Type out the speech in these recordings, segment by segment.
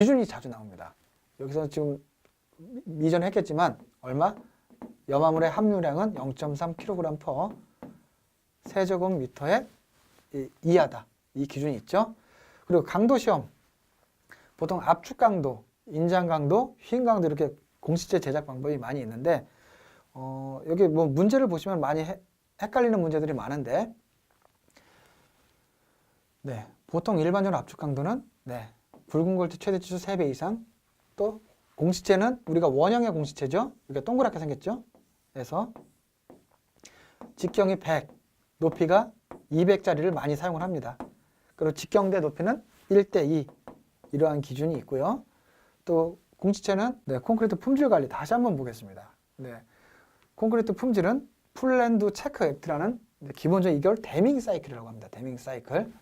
기준이 자주 나옵니다. 여기서 지금 미전 했겠지만 얼마? 염화물의 함유량은 0.3kg per 세제곱미터에 이- 이하다. 이 기준이 있죠. 그리고 강도 시험 보통 압축 강도, 인장 강도, 휘인 강도 이렇게 공식제 제작 방법이 많이 있는데 어, 여기 뭐 문제를 보시면 많이 해- 헷갈리는 문제들이 많은데 네, 보통 일반적으로 압축 강도는 네, 붉은 골드 최대 치수 3배 이상 또 공시체는 우리가 원형의 공시체죠. 이렇게 동그랗게 생겼죠. 그래서 직경이 100, 높이가 200짜리를 많이 사용을 합니다. 그리고 직경 대 높이는 1대 2 이러한 기준이 있고요. 또 공시체는 네, 콘크리트 품질 관리 다시 한번 보겠습니다. 네, 콘크리트 품질은 풀랜드 체크 액트라는 네, 기본적인 이걸 데밍 사이클이라고 합니다. 데밍 사이클.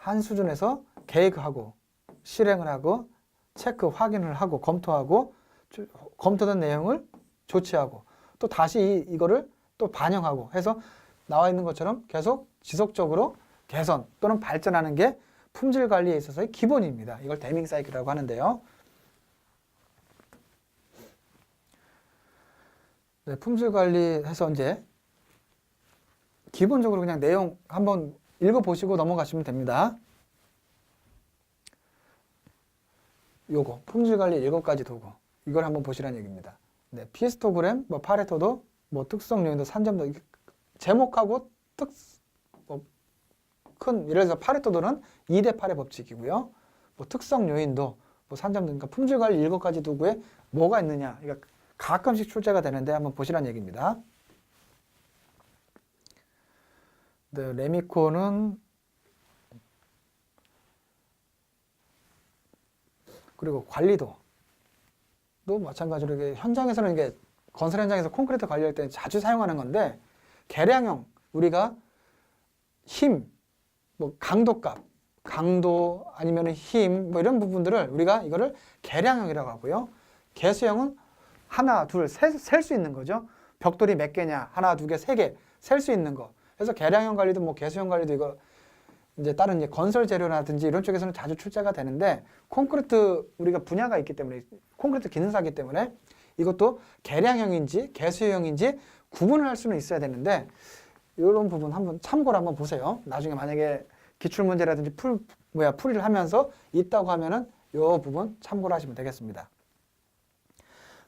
한 수준에서 계획하고 실행을 하고 체크 확인을 하고 검토하고 조- 검토된 내용을 조치하고 또 다시 이, 이거를 또 반영하고 해서 나와 있는 것처럼 계속 지속적으로 개선 또는 발전하는 게 품질 관리에 있어서의 기본입니다. 이걸 데밍 사이클이라고 하는데요. 네, 품질 관리해서 이제 기본적으로 그냥 내용 한번 읽어보시고 넘어가시면 됩니다. 요거 품질 관리 일곱 가지 도구 이걸 한번 보시라는 얘기입니다. 네, 피스토그램, 뭐 파레토도, 뭐 특성 요인도, 산점도 제목하고 특, 뭐 큰 예를 들어서 파레토도는 2대 8의 법칙이고요. 뭐 특성 요인도, 뭐 산점도, 그러니까 품질 관리 일곱 가지 도구에 뭐가 있느냐, 그러니까 가끔씩 출제가 되는데 한번 보시라는 얘기입니다. 네, 레미코는 그리고 관리도 또 마찬가지로 이게 현장에서는 이게 건설 현장에서 콘크리트 관리할 때 자주 사용하는 건데 계량형 우리가 힘, 뭐 강도값, 강도 아니면 힘, 뭐 이런 부분들을 우리가 이거를 계량형이라고 하고요. 개수형은 하나, 둘, 셀 수 있는 거죠. 벽돌이 몇 개냐, 하나, 두 개, 세 개, 셀 수 있는 거. 그래서 계량형 관리도 뭐 개수형 관리도 이거 이제 다른 이제 건설 재료라든지 이런 쪽에서는 자주 출제가 되는데 콘크리트 우리가 분야가 있기 때문에 콘크리트 기능사기 때문에 이것도 계량형인지 개수형인지 구분을 할 수는 있어야 되는데 이런 부분 한번 참고를 한번 보세요. 나중에 만약에 기출 문제라든지 풀 뭐야 풀이를 하면서 있다고 하면은 이 부분 참고를 하시면 되겠습니다.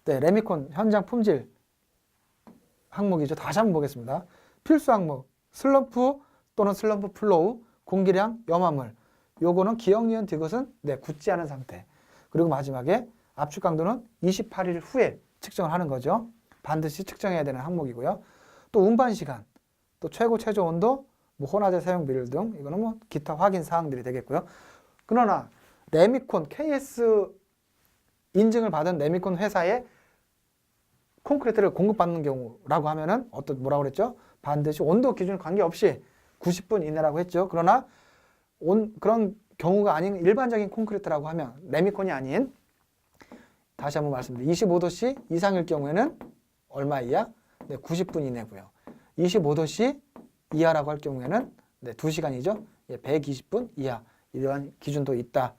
네, 레미콘 현장 품질 항목이죠. 다시 한번 보겠습니다. 필수 항목 슬럼프 또는 슬럼프 플로우 공기량 염화물 요거는 기억 니은 디귿은 네, 굳지 않은 상태 그리고 마지막에 압축 강도는 28일 후에 측정을 하는 거죠. 반드시 측정해야 되는 항목이고요. 또 운반 시간, 또 최고 최저 온도, 뭐 혼화제 사용 비율 등 이거는 뭐 기타 확인 사항들이 되겠고요. 그러나 레미콘 KS 인증을 받은 레미콘 회사에 콘크리트를 공급받는 경우라고 하면은 어떤 뭐라고 그랬죠? 반드시 온도 기준 관계없이 90분 이내라고 했죠. 그러나 온 그런 경우가 아닌 일반적인 콘크리트라고 하면 레미콘이 아닌 다시 한번 말씀드립니다. 25도씨 이상일 경우에는 얼마 이하? 네, 90분 이내고요. 25도씨 이하라고 할 경우에는 네, 2시간이죠. 예, 120분 이하 이러한 기준도 있다.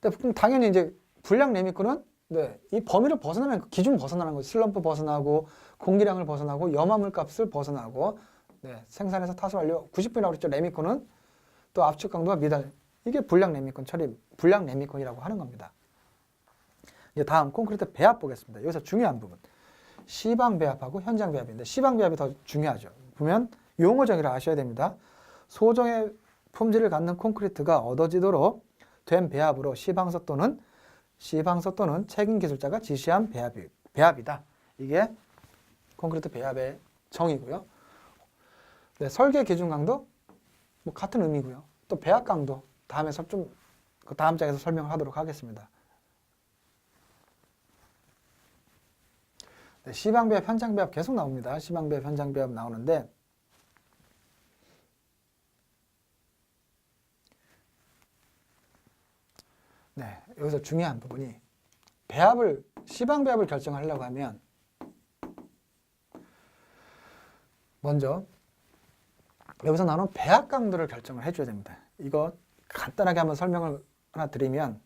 근데 그럼 당연히 이제 불량 레미콘은 네, 이 범위를 벗어나면 그 기준 벗어나는 거죠. 슬럼프 벗어나고 공기량을 벗어나고 염화물 값을 벗어나고 네, 생산해서 타수 완료 90분이라고 그랬죠. 레미콘은 또 압축 강도가 미달 이게 불량 레미콘 처리 불량 레미콘이라고 하는 겁니다. 이제 다음 콘크리트 배합 보겠습니다. 여기서 중요한 부분 시방 배합하고 현장 배합인데 시방 배합이 더 중요하죠. 보면 용어 정의를 아셔야 됩니다. 소정의 품질을 갖는 콘크리트가 얻어지도록 된 배합으로 시방서 또는 시방서 또는 책임 기술자가 지시한 배합이, 배합이다. 이게 콘크리트 배합의 정의고요. 네, 설계 기준 강도 뭐 같은 의미고요. 또 배합 강도 다음에서 좀그 다음 장에서 설명하도록 하겠습니다. 네, 시방 배합, 현장 배합 계속 나옵니다. 시방 배합, 현장 배합 나오는데 네, 여기서 중요한 부분이 배합을 시방 배합을 결정하려고 하면 먼저 여기서 나오는 배합 강도를 결정을 해줘야 됩니다. 이거 간단하게 한번 설명을 하나 드리면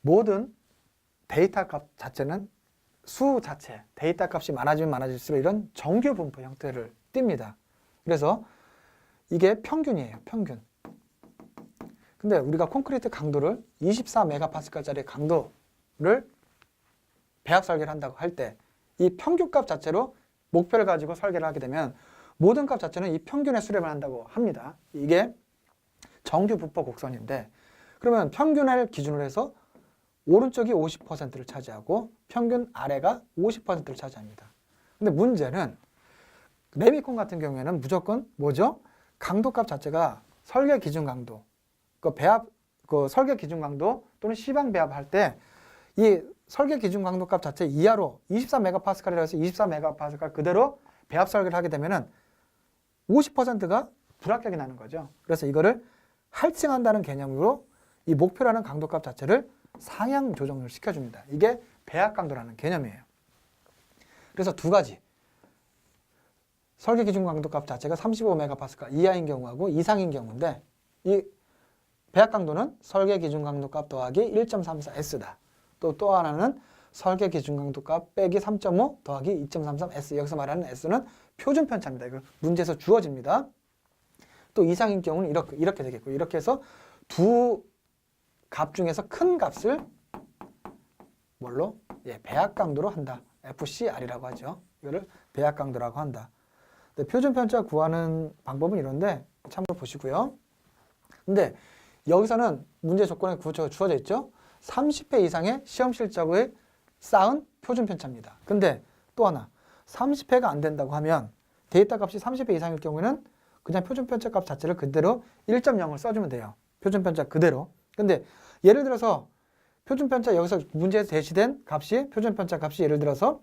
모든 데이터 값 자체는 수 자체, 데이터 값이 많아지면 많아질수록 이런 정규 분포 형태를 띱니다. 그래서 이게 평균이에요. 평균. 근데 우리가 콘크리트 강도를 24메가파스칼짜리 강도를 배합 설계를 한다고 할 때 이 평균값 자체로 목표를 가지고 설계를 하게 되면 모든 값 자체는 이 평균에 수렴을 한다고 합니다. 이게 정규 분포 곡선인데 그러면 평균을 기준으로 해서 오른쪽이 50%를 차지하고 평균 아래가 50%를 차지합니다. 근데 문제는 레미콘 같은 경우에는 무조건 뭐죠? 강도값 자체가 설계 기준 강도, 그 배합, 그 설계 기준 강도 또는 시방 배합할 때 이 설계 기준 강도 값 자체 이하로 24메가파스칼이라 해서 24메가파스칼 그대로 배합 설계를 하게 되면은 50%가 불합격이 나는 거죠. 그래서 이거를 할증한다는 개념으로 이 목표라는 강도 값 자체를 상향 조정을 시켜줍니다. 이게 배합 강도라는 개념이에요. 그래서 두 가지. 설계 기준 강도 값 자체가 35메가파스칼 이하인 경우하고 이상인 경우인데 이 배합 강도는 설계 기준 강도 값 더하기 1.34S다. 또 또 하나는 설계 기준 강도 값 빼기 3.5 더하기 2.33S. 여기서 말하는 S는 표준 편차입니다. 이거 문제에서 주어집니다. 또 이상인 경우는 이렇게 이렇게 되겠고 이렇게 해서 두 값 중에서 큰 값을 뭘로? 예, 배합 강도로 한다. FCR이라고 하죠. 이거를 배합 강도라고 한다. 표준 편차 구하는 방법은 이런데 참고로 보시고요. 근데 여기서는 문제 조건에 구조 주어져 있죠. 30회 이상의 시험 실적을 쌓은 표준 편차입니다. 근데 또 하나 30회가 안 된다고 하면 데이터 값이 30회 이상일 경우에는 그냥 표준 편차 값 자체를 그대로 1.0을 써주면 돼요. 표준 편차 그대로. 근데 예를 들어서 표준 편차 여기서 문제에서 제시된 값이 표준 편차 값이 예를 들어서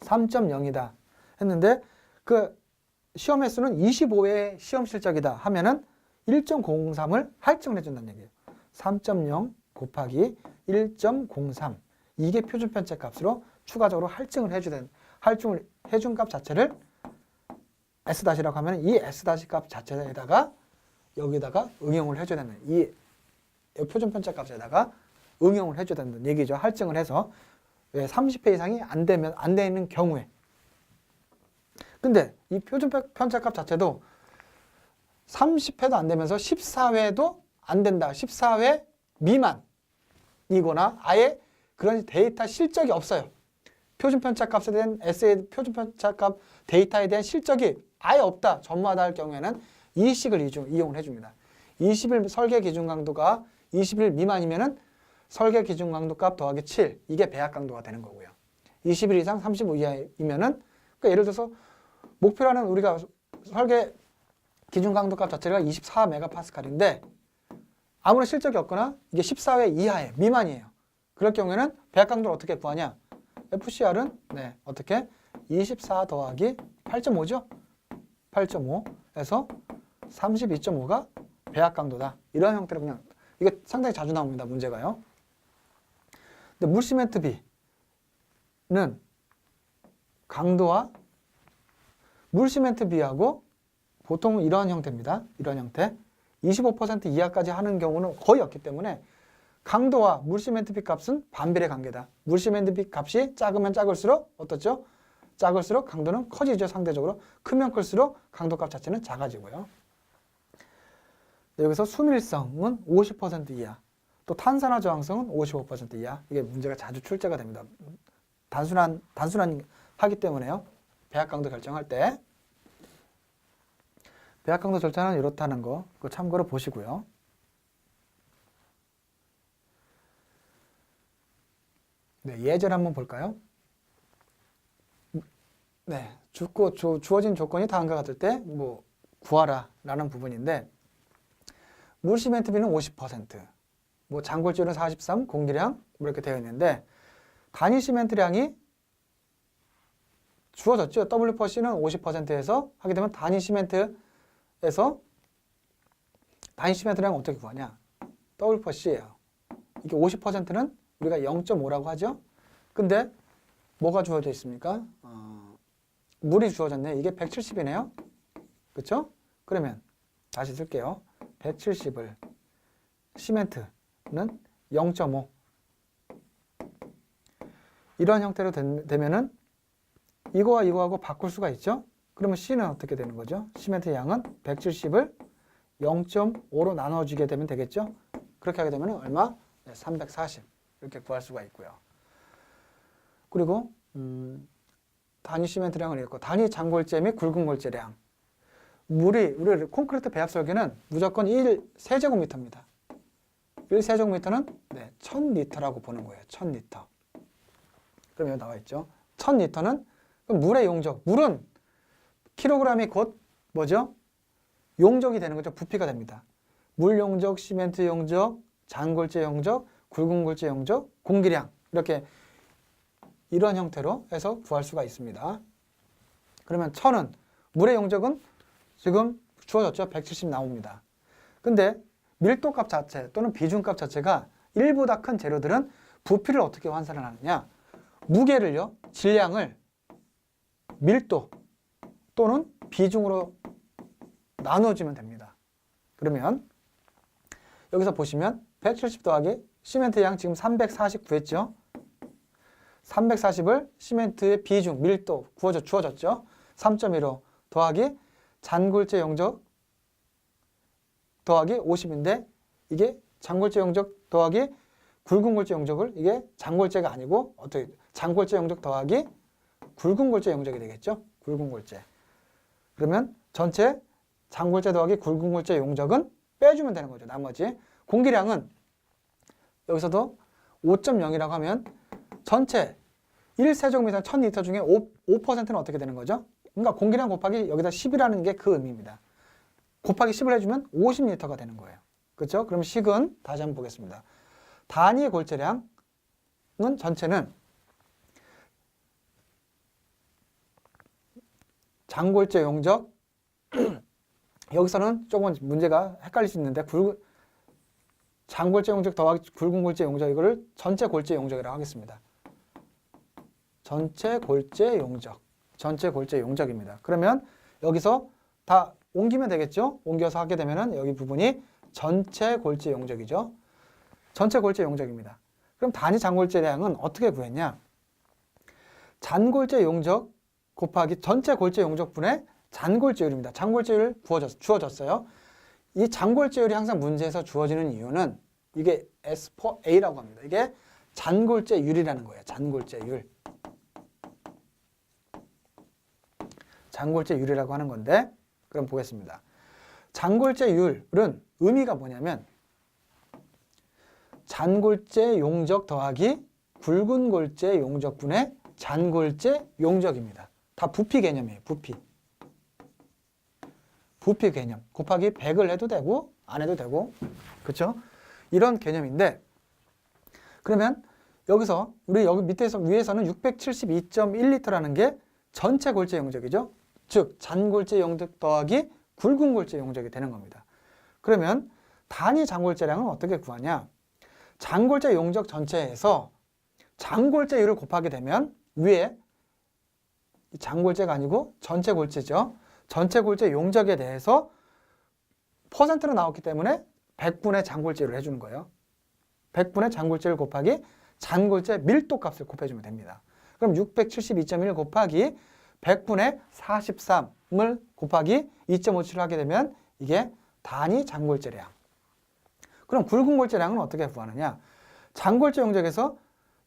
3.0이다 했는데 그 시험 횟수는 25회 시험 실적이다 하면은 1.03을 할증을 해준다는 얘기예요. 3.0 곱하기 1.03 이게 표준 편차 값으로 추가적으로 할증을 해주는 할증을 해준 값 자체를 S 다시라고 하면 이 S 다시 값 자체에다가 여기다가 응용을 해줘야 되는 이 표준 편차 값에다가 응용을 해줘야 된다는 얘기죠. 할증을 해서 왜 30회 이상이 안 되면 안 되는 경우에 근데 이 표준 편차 값 자체도 30회도 안 되면서 14회도 안 된다. 14회 미만이거나 아예 그런 데이터 실적이 없어요. 표준 편차 값에 대한 에세이 표준 편차 값 데이터에 대한 실적이 아예 없다. 전무하다 할 경우에는 이 식을 이용을 해줍니다. 20일 설계 기준 강도가 20일 미만이면은 설계 기준 강도 값 더하기 7 이게 배합 강도가 되는 거고요. 20일 이상 35 이하이면은 그러니까 예를 들어서 목표라는 우리가 설계 기준 강도 값 자체가 24메가파스칼인데 아무런 실적이 없거나 이게 14회 이하에 미만이에요. 그럴 경우에는 배합 강도를 어떻게 구하냐? FCR은 네, 어떻게? 24 더하기 8.5죠? 8.5에서 32.5가 배합 강도다. 이런 형태로 그냥 이게 상당히 자주 나옵니다. 문제가요. 근데 물시멘트 B는 강도와 물시멘트 B하고 보통 이러한 형태입니다. 이런 형태. 25% 이하까지 하는 경우는 거의 없기 때문에 강도와 물시멘트 B 값은 반비례 관계다. 물시멘트 B 값이 작으면 작을수록 어떻죠? 작을수록 강도는 커지죠. 상대적으로. 크면 클수록 강도 값 자체는 작아지고요. 네, 여기서 수밀성은 50% 이하. 또 탄산화 저항성은 55% 이하. 이게 문제가 자주 출제가 됩니다. 단순한 단순한 하기 때문에요. 배합 강도 결정할 때 배합 강도 절차는 이렇다는 거 그거 참고로 보시고요. 네, 예제를 한번 볼까요? 네, 주고 주, 주어진 조건이 다음과 같을 때 뭐 구하라라는 부분인데 물 시멘트 비는 50%, 뭐 장골줄은 43, 공기량 뭐 이렇게 되어 있는데 단위 시멘트량이 주어졌죠. W per C는 50%에서 하게 되면 단위 시멘트 에서 시멘트량 어떻게 구하냐? Per C예요. 이게 50%는 우리가 0.5라고 하죠. 근데 뭐가 주어져 있습니까? 어, 물이 주어졌네. 이게 170이네요. 그렇죠? 그러면 다시 쓸게요. 170을 시멘트는 0.5 이런 형태로 된- 되면은 이거와 이거하고 바꿀 수가 있죠? 그러면 C는 어떻게 되는 거죠? 시멘트 양은 170을 0.5로 나눠주게 되면 되겠죠? 그렇게 하게 되면 얼마? 네, 340 이렇게 구할 수가 있고요. 그리고 음, 단위 시멘트량을 읽고 단위 장골재 및 굵은 골재량 물이 우리 콘크리트 배합 설계는 무조건 1 세제곱미터입니다. 1 세제곱미터는 네, 1000리터라고 보는 거예요. 1000리터. 그럼 여기 나와 있죠. 1000리터는 그럼 물의 용적. 물은 킬로그램이 곧 뭐죠? 용적이 되는 거죠. 부피가 됩니다. 물 용적, 시멘트 용적, 장골재 용적, 굵은 골재 용적, 공기량 이렇게 이런 형태로 해서 구할 수가 있습니다. 그러면 천은 물의 용적은 지금 주어졌죠. 170 나옵니다. 근데 밀도값 자체 또는 비중값 자체가 1보다 큰 재료들은 부피를 어떻게 환산을 하느냐? 무게를요, 질량을 밀도 또는 비중으로 나눠주면 됩니다. 그러면 여기서 보시면 170 더하기 시멘트 양 지금 340 구했죠? 340을 시멘트의 비중, 밀도 구워져 주어졌죠? 3.15 더하기 잔골재 용적 더하기 50인데 이게 잔골재 용적 더하기 굵은 골재 용적을 이게 잔골재가 아니고 어떻게 잔골재 용적 더하기 굵은 골재 용적이 되겠죠? 굵은 골재. 그러면 전체 잔골재 더하기 굵은 골재 용적은 빼주면 되는 거죠. 나머지 공기량은 여기서도 5.0이라고 하면 전체 1세제곱미터 1000리터 중에 5, 5%는 어떻게 되는 거죠? 그러니까 공기량 곱하기 여기다 10이라는 게 그 의미입니다. 곱하기 10을 해주면 50리터가 되는 거예요. 그렇죠? 그럼 식은 다시 한번 보겠습니다. 단위 골재량은 전체는 장골재 용적 여기서는 조금 문제가 헷갈릴 수 있는데 굵은 장골재 용적 더하기 굵은 골재 용적 이거를 전체 골재 용적이라고 하겠습니다. 전체 골재 용적 전체 골재 용적입니다. 그러면 여기서 다 옮기면 되겠죠? 옮겨서 하게 되면은 여기 부분이 전체 골재 용적이죠. 전체 골재 용적입니다. 그럼 단위 잔골재량은 어떻게 구했냐? 잔골재 용적 곱하기 전체 골재 용적분의 잔골재율입니다. 잔골재율 구워졌, 주어졌어요. 이 잔골재율이 항상 문제에서 주어지는 이유는 이게 S4A라고 합니다. 이게 잔골재율이라는 거예요. 잔골재율. 잔골재율이라고 하는 건데 그럼 보겠습니다. 잔골재율은 의미가 뭐냐면 잔골재 용적 더하기 굵은 골재 용적분의 잔골재 용적입니다. 다 부피 개념이에요. 부피. 부피 개념. 곱하기 100을 해도 되고 안 해도 되고 그렇죠? 이런 개념인데 그러면 여기서 우리 여기 밑에서 위에서는 672.1리터라는 게 전체 골재 용적이죠. 즉 잔골재 용적 더하기 굵은 골재 용적이 되는 겁니다. 그러면 단위 잔골재량은 어떻게 구하냐? 잔골재 용적 전체에서 잔골재율을 곱하게 되면 위에 이 잔골재가 아니고 전체 골재죠. 전체 골재 용적에 대해서 퍼센트로 나왔기 때문에 100분의 잔골재를 해주는 거예요. 100분의 잔골재를 곱하기 잔골재 밀도 값을 곱해주면 됩니다. 그럼 672.1 곱하기 100분의 43을 곱하기 2.57을 하게 되면 이게 단위 잔골재량. 그럼 굵은 골재량은 어떻게 구하느냐? 잔골재 용적에서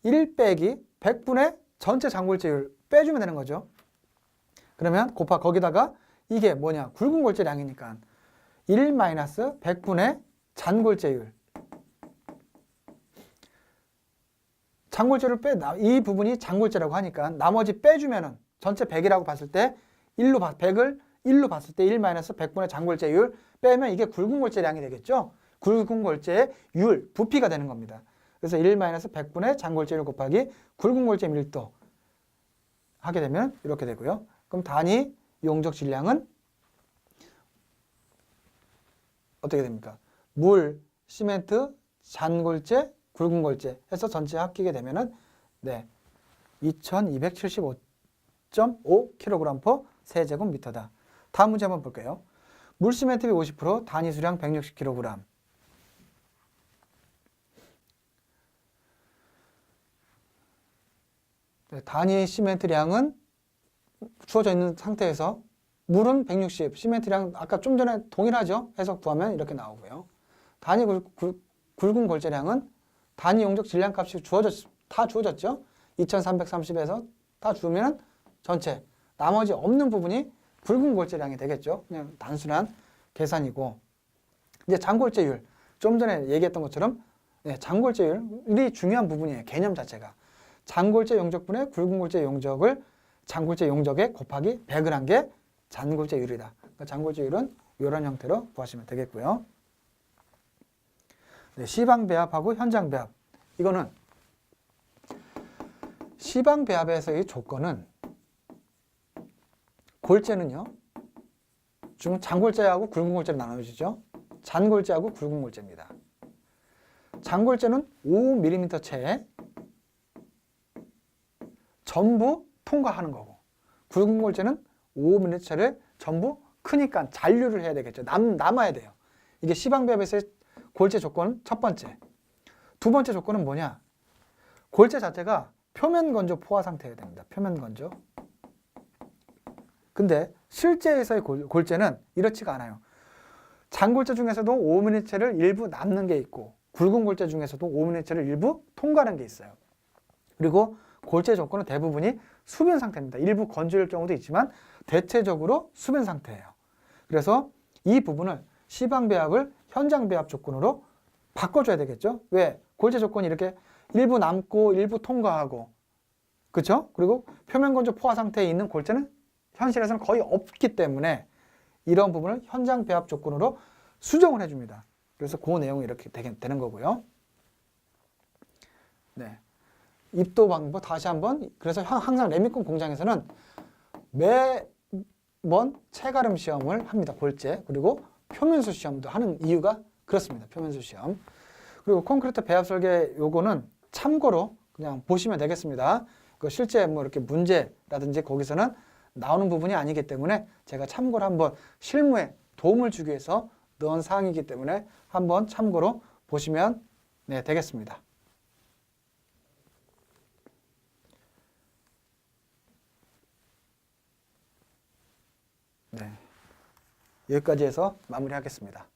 1 빼기 100분의 전체 잔골재율 빼주면 되는 거죠. 그러면 곱하 거기다가 이게 뭐냐? 굵은 골재량이니까 1 마이너스 100분의 잔골재율. 잔골재를 빼, 이 부분이 잔골재라고 하니까 나머지 빼주면은 전체 100이라고 봤을 때 1로, 100을 1로 봤을 때 1 마이너스 100분의 잔골재율 빼면 이게 굵은 골재량이 되겠죠? 굵은 골재의 율, 부피가 되는 겁니다. 그래서 1 마이너스 100분의 잔골재율 곱하기 굵은 골재 밀도 하게 되면 이렇게 되고요. 그럼 단위 용적 질량은 어떻게 됩니까? 물, 시멘트, 잔골재, 굵은 골재 해서 전체 합기게 되면은 네. 2275.5kg per 세제곱미터다. 다음 문제 한번 볼게요. 물 시멘트 50% 단위 수량 160kg. 네, 단위 시멘트량은 주어져 있는 상태에서 물은 160, 시멘트량 아까 좀 전에 동일하죠? 해석 구하면 이렇게 나오고요. 단위 굵, 굵, 굵은 골재량은 단위 용적 질량값이 주어졌, 다 주어졌죠? 2330에서 다 주면 전체 나머지 없는 부분이 굵은 골재량이 되겠죠. 그냥 단순한 계산이고 이제 장골재율 좀 전에 얘기했던 것처럼 네, 장골재율이 중요한 부분이에요. 개념 자체가 장골재 용적분의 굵은 골재 용적을 장골재 용적에 곱하기 100을 한 게 잔골재율이다. 그러니까 장골재율은 이런 형태로 구하시면 되겠고요. 네, 시방 배합하고 현장 배합 이거는 시방 배합에서의 조건은 골재는요. 중 장골재하고 굵은 골재로 나눠지죠. 잔골재하고 굵은 골재입니다. 장골재는 5mm 채에 전부 통과하는 거고 굵은 골재는 5mm 채를 전부 크니까 잔류를 해야 되겠죠. 남, 남아야 돼요. 이게 시방배합에서의 골재 조건 첫 번째. 두 번째 조건은 뭐냐? 골재 자체가 표면 건조 포화 상태여야 됩니다. 표면 건조. 근데 실제에서의 골- 골재는 이렇지가 않아요. 장골재 중에서도 5mm 채를 일부 남는 게 있고 굵은 골재 중에서도 5mm 채를 일부 통과하는 게 있어요. 그리고 골재 조건은 대부분이 수변 상태입니다. 일부 건조일 경우도 있지만 대체적으로 수변 상태예요. 그래서 이 부분을 시방 배합을 현장 배합 조건으로 바꿔줘야 되겠죠. 왜? 골재 조건이 이렇게 일부 남고 일부 통과하고 그렇죠? 그리고 표면 건조 포화 상태에 있는 골재는 현실에서는 거의 없기 때문에 이런 부분을 현장 배합 조건으로 수정을 해줍니다. 그래서 그 내용이 이렇게 되는 거고요. 네. 입도 방법 다시 한번 그래서 항- 항상 레미콘 공장에서는 매번 체가름 시험을 합니다. 골재 그리고 표면수 시험도 하는 이유가 그렇습니다. 표면수 시험 그리고 콘크리트 배합 설계 요거는 참고로 그냥 보시면 되겠습니다. 그 실제 뭐 이렇게 문제라든지 거기서는 나오는 부분이 아니기 때문에 제가 참고로 한번 실무에 도움을 주기 위해서 넣은 사항이기 때문에 한번 참고로 보시면 네, 되겠습니다. 네. 여기까지 해서 마무리하겠습니다.